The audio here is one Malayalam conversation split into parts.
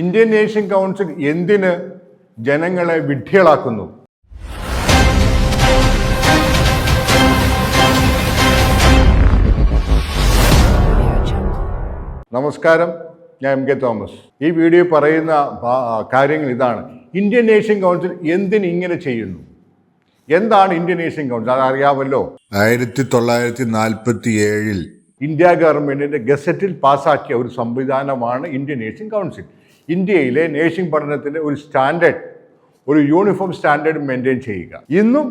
ഇന്ത്യൻ നേഷൻ കൗൺസിൽ എന്തിന് ജനങ്ങളെ വിഡ്ഢികളാക്കുന്നു? നമസ്കാരം. ഞാൻ എം കെ തോമസ്. ഈ വീഡിയോ പറയുന്ന കാര്യങ്ങൾ ഇതാണ്. ഇന്ത്യൻ നേഷൻ കൗൺസിൽ എന്തിന് ഇങ്ങനെ ചെയ്യുന്നു? എന്താണ് ഇന്ത്യൻ നേഷൻ കൗൺസിൽ? അതറിയാമല്ലോ ആയിരത്തി തൊള്ളായിരത്തി നാൽപ്പത്തി ഏഴിൽ ഇന്ത്യ ഗവൺമെന്റിന്റെ ഗസറ്റിൽ പാസാക്കിയ ഒരു സംവിധാനമാണ് ഇന്ത്യൻ നേഷൻ കൗൺസിൽ. ഇന്ത്യയിലെ നേഴ്സിംഗ് പഠനത്തിന്റെ ഒരു സ്റ്റാൻഡേർഡ് ഒരു യൂണിഫോം സ്റ്റാൻഡേർഡ് മെയിന്റെയിൻ ചെയ്യുക. ഇന്നും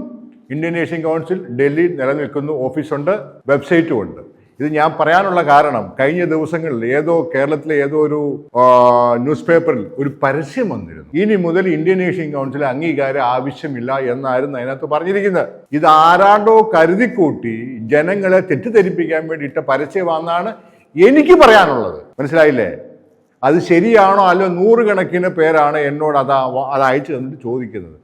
ഇന്ത്യൻ നേഴ്സിംഗ് കൗൺസിൽ ഡൽഹിയിൽ നിലനിൽക്കുന്നു ഓഫീസുണ്ട് വെബ്സൈറ്റും ഉണ്ട്. ഇത് ഞാൻ പറയാനുള്ള കാരണം കഴിഞ്ഞ ദിവസങ്ങളിൽ ഏതോ കേരളത്തിലെ ഏതോ ഒരു ന്യൂസ് പേപ്പറിൽ ഒരു പരസ്യം വന്നിരുന്നു. ഇനി മുതൽ ഇന്ത്യൻ നേഴ്സിംഗ് കൗൺസിൽ അംഗീകാരം ആവശ്യമില്ല എന്നായിരുന്നു അതിനകത്ത് പറഞ്ഞിരിക്കുന്നത്. ഇത് ആരാണ്ടോ കരുതിക്കൂട്ടി ജനങ്ങളെ തെറ്റിദ്ധരിപ്പിക്കാൻ വേണ്ടിയിട്ട് പരസ്യമാണെന്നാണ് എനിക്ക് പറയാനുള്ളത്. മനസ്സിലായില്ലേ? അത് ശരിയാണോ അല്ലോ നൂറുകണക്കിന് പേരാണ് എന്നോട് അത് അത് അയച്ചു തന്നിട്ട് ചോദിക്കുന്നത്.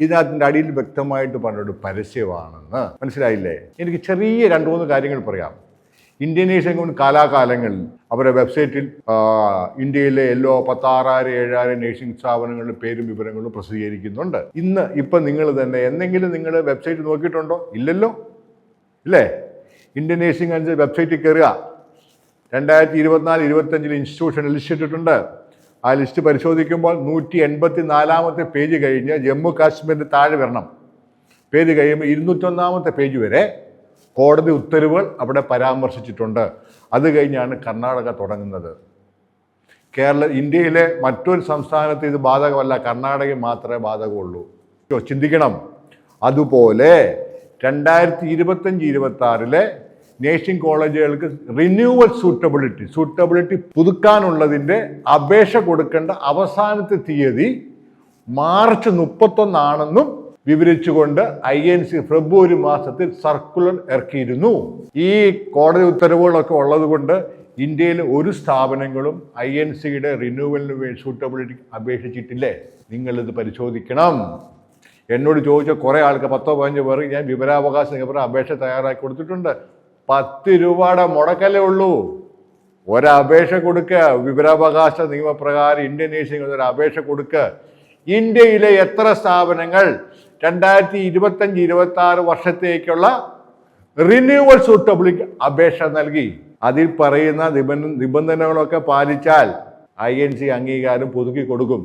ഇതിനകത്തിന്റെ അടിയിൽ വ്യക്തമായിട്ട് പറഞ്ഞൊരു പരസ്യമാണെന്ന്. മനസ്സിലായില്ലേ? എനിക്ക് ചെറിയ രണ്ട് മൂന്ന് കാര്യങ്ങൾ പറയാം. ഇന്ത്യൻ കൊണ്ട് കാലാകാലങ്ങളിൽ അവരുടെ വെബ്സൈറ്റിൽ ഇന്ത്യയിലെ എല്ലോ പത്താറായിരം ഏഴായിരം നേഴ്സിംഗ് സ്ഥാപനങ്ങളുടെ പേരും വിവരങ്ങളും പ്രസിദ്ധീകരിക്കുന്നുണ്ട്. ഇന്ന് ഇപ്പം നിങ്ങൾ തന്നെ എന്തെങ്കിലും നിങ്ങൾ വെബ്സൈറ്റ് നോക്കിയിട്ടുണ്ടോ? ഇല്ലല്ലോ? ഇല്ലേ? ഇന്ത്യൻ നേഴ്സിംഗ് അഞ്ച് വെബ്സൈറ്റിൽ കയറുക. രണ്ടായിരത്തി ഇരുപത്തിനാല് ഇരുപത്തഞ്ചിൽ ഇൻസ്റ്റിറ്റ്യൂഷൻ ലിസ്റ്റ് ഇട്ടിട്ടുണ്ട് ആ ലിസ്റ്റ് പരിശോധിക്കുമ്പോൾ നൂറ്റി എൺപത്തി നാലാമത്തെ പേജ് കഴിഞ്ഞ് ജമ്മു കാശ്മീരിന്റെ താഴെ വരണം. പേജ് കഴിയുമ്പോൾ ഇരുന്നൂറ്റൊന്നാമത്തെ പേജ് വരെ കോടതി ഉത്തരവുകൾ അവിടെ പരാമർശിച്ചിട്ടുണ്ട്. അത് കഴിഞ്ഞാണ് കർണാടക തുടങ്ങുന്നത്. കേരള ഇന്ത്യയിലെ മറ്റൊരു സംസ്ഥാനത്ത് ഇത് ബാധകമല്ല. കർണാടകയിൽ മാത്രമേ ബാധകമുള്ളൂ. ചിന്തിക്കണം. അതുപോലെ രണ്ടായിരത്തി ഇരുപത്തഞ്ച് ഇരുപത്തി ആറിലെ നേഴ്സിംഗ് കോളേജുകൾക്ക് റിന്യൂവൽ സൂട്ടബിലിറ്റി സൂട്ടബിലിറ്റി പുതുക്കാനുള്ളതിന്റെ അപേക്ഷ കൊടുക്കേണ്ട അവസാനത്തെ തീയതി മാർച്ച് മുപ്പത്തൊന്നാണെന്നും വിവരിച്ചുകൊണ്ട് ഐ എൻ സി ഫെബ്രുവരി മാസത്തിൽ സർക്കുലർ ഇറക്കിയിരുന്നു. ഈ കോടതി ഉത്തരവുകളൊക്കെ ഉള്ളതുകൊണ്ട് ഇന്ത്യയിലെ ഒരു സ്ഥാപനങ്ങളും ഐ എൻ സിയുടെ റിന്യൂവലിന് വേണ്ടി സൂട്ടബിലിറ്റി അപേക്ഷിച്ചിട്ടില്ലേ? നിങ്ങളിത് പരിശോധിക്കണം. എന്നോട് ചോദിച്ച കുറേ ആൾക്ക് പത്തോ പതിനഞ്ചോ പേർക്ക് ഞാൻ വിവരാവകാശ നിയമപ്രകാരം അപേക്ഷ തയ്യാറാക്കി കൊടുത്തിട്ടുണ്ട്. പത്ത് രൂപയുടെ മുടക്കല്ലേ ഉള്ളൂ. ഒരപേക്ഷ കൊടുക്കുക വിവരാവകാശ നിയമപ്രകാരം ഇന്ത്യൻ നേഴ്സിംഗ് ഒരു അപേക്ഷ കൊടുക്കുക ഇന്ത്യയിലെ എത്ര സ്ഥാപനങ്ങൾ രണ്ടായിരത്തി ഇരുപത്തഞ്ച് ഇരുപത്തി ആറ് വർഷത്തേക്കുള്ള റിന്യൂവൽ സൂട്ടബിളിക്ക് അപേക്ഷ നൽകി. അതിൽ പറയുന്ന നിബന്ധ നിബന്ധനകളൊക്കെ പാലിച്ചാൽ ഐ എൻ സി അംഗീകാരം പുതുക്കി കൊടുക്കും.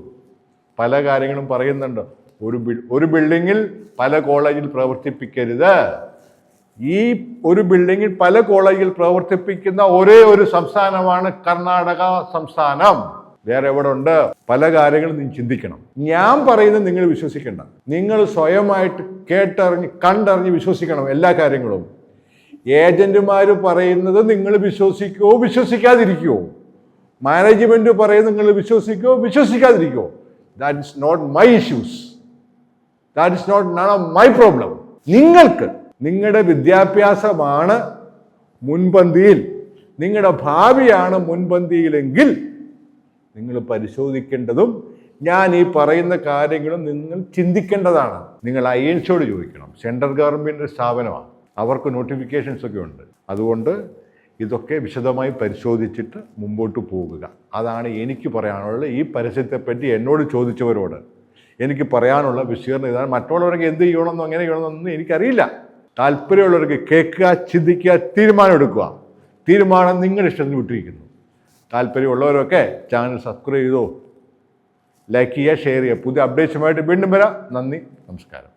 പല കാര്യങ്ങളും പറയുന്നുണ്ട്. ഒരു ഒരു ബിൽഡിങ്ങിൽ പല കോളേജിൽ പ്രവർത്തിപ്പിക്കരുത്. ഈ ഒരു ബിൽഡിങ്ങിൽ പല കോളേജിൽ പ്രവർത്തിപ്പിക്കുന്ന ഒരേ ഒരു സംസ്ഥാനമാണ് കർണാടക സംസ്ഥാനം. വേറെ എവിടെ ഉണ്ട്? പല കാര്യങ്ങളും നിങ്ങൾ ചിന്തിക്കണം. ഞാൻ പറയുന്നത് നിങ്ങൾ വിശ്വസിക്കേണ്ട. നിങ്ങൾ സ്വയമായിട്ട് കേട്ടറിഞ്ഞ് കണ്ടറിഞ്ഞ് വിശ്വസിക്കണം എല്ലാ കാര്യങ്ങളും. ഏജന്റുമാർ പറയുന്നത് നിങ്ങൾ വിശ്വസിക്കുവോ വിശ്വസിക്കാതിരിക്കുവോ മാനേജ്മെന്റ് പറയുന്നത് നിങ്ങൾ വിശ്വസിക്കുവോ വിശ്വസിക്കാതിരിക്കുവോ that is not my issues that is not none of my problem നിങ്ങൾക്ക് നിങ്ങളുടെ വിദ്യാഭ്യാസമാണ് മുൻപന്തിയിൽ. നിങ്ങളുടെ ഭാവിയാണ് മുൻപന്തിയിലെങ്കിൽ നിങ്ങൾ പരിശോധിക്കേണ്ടതും ഞാൻ ഈ പറയുന്ന കാര്യങ്ങളും നിങ്ങൾ ചിന്തിക്കേണ്ടതാണ്. നിങ്ങൾ ഐ എൻസിയോട് ചോദിക്കണം. സെൻട്രൽ ഗവൺമെന്റ് സ്ഥാപനമാണ്. അവർക്ക് നോട്ടിഫിക്കേഷൻസ് ഒക്കെ ഉണ്ട്. അതുകൊണ്ട് ഇതൊക്കെ വിശദമായി പരിശോധിച്ചിട്ട് മുമ്പോട്ട് പോകുക. അതാണ് എനിക്ക് പറയാനുള്ള ഈ പരസ്യത്തെപ്പറ്റി എന്നോട് ചോദിച്ചവരോട് എനിക്ക് പറയാനുള്ള വിശീർണം ഇതാണ്. മറ്റുള്ളവരൊക്കെ എന്ത് ചെയ്യണമെന്നോ എങ്ങനെ ചെയ്യണമെന്നൊന്നും എനിക്കറിയില്ല. താല്പര്യമുള്ളവർക്ക് കേൾക്കുക ചിന്തിക്കുക തീരുമാനം എടുക്കുക. തീരുമാനം നിങ്ങളുടെ ഇഷ്ടത്തിന് വിട്ടിരിക്കുന്നു. താല്പര്യമുള്ളവരൊക്കെ ചാനൽ സബ്സ്ക്രൈബ് ചെയ്തോ ലൈക്ക് ചെയ്യുക ഷെയർ ചെയ്യുക. പുതിയ അപ്ഡേറ്റ്സുമായിട്ട് വീണ്ടും വരാം. നന്ദി നമസ്കാരം.